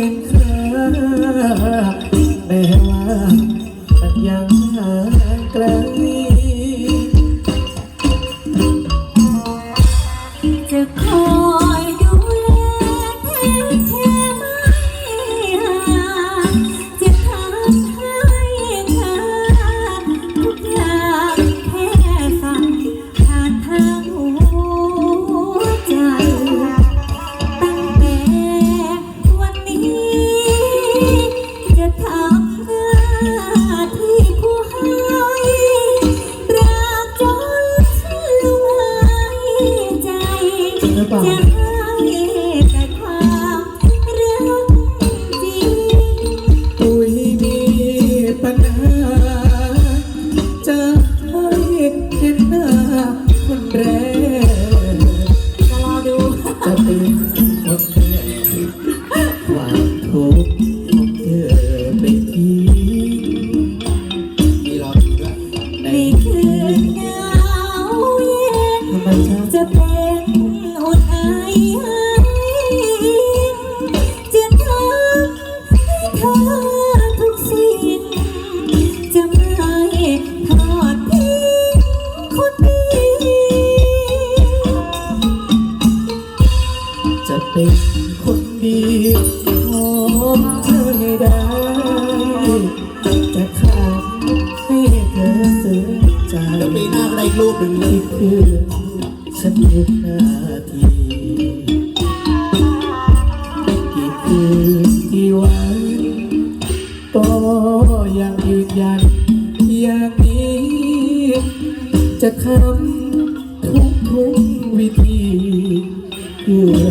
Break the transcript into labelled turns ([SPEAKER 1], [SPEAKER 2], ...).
[SPEAKER 1] เย็นเธอ หรื
[SPEAKER 2] อเปล่า
[SPEAKER 1] จะให้แต่ความรักจริง
[SPEAKER 2] ปุยมีปัญหา จะให้เห็นหน้าคนแรก
[SPEAKER 1] จะรอดู
[SPEAKER 2] จะเป็นคนแรกความทุกข์ของเธอไปทิ้งมีรอดูด้วย
[SPEAKER 1] ในคืนหนาวเย็น
[SPEAKER 2] ทำไมจ๊ะ
[SPEAKER 1] จะเป็น อุ่นไอให้จะทำให้เธอทุกสิ่งจะไม่ทอดทิ้งคนดี
[SPEAKER 2] จะเป็นคนดีของเธอให้ได้ จะทำให้เธอเสียใจ
[SPEAKER 3] เดี๋ยวปีหน้าก็ได้อีกรูปหนึ่งเลย
[SPEAKER 2] คือ สักนทุกนาทีกี่คืนกี่วันก็ยังยืนยัน อย่างนี้ จะทำทุกทุกวิธีเพื่อ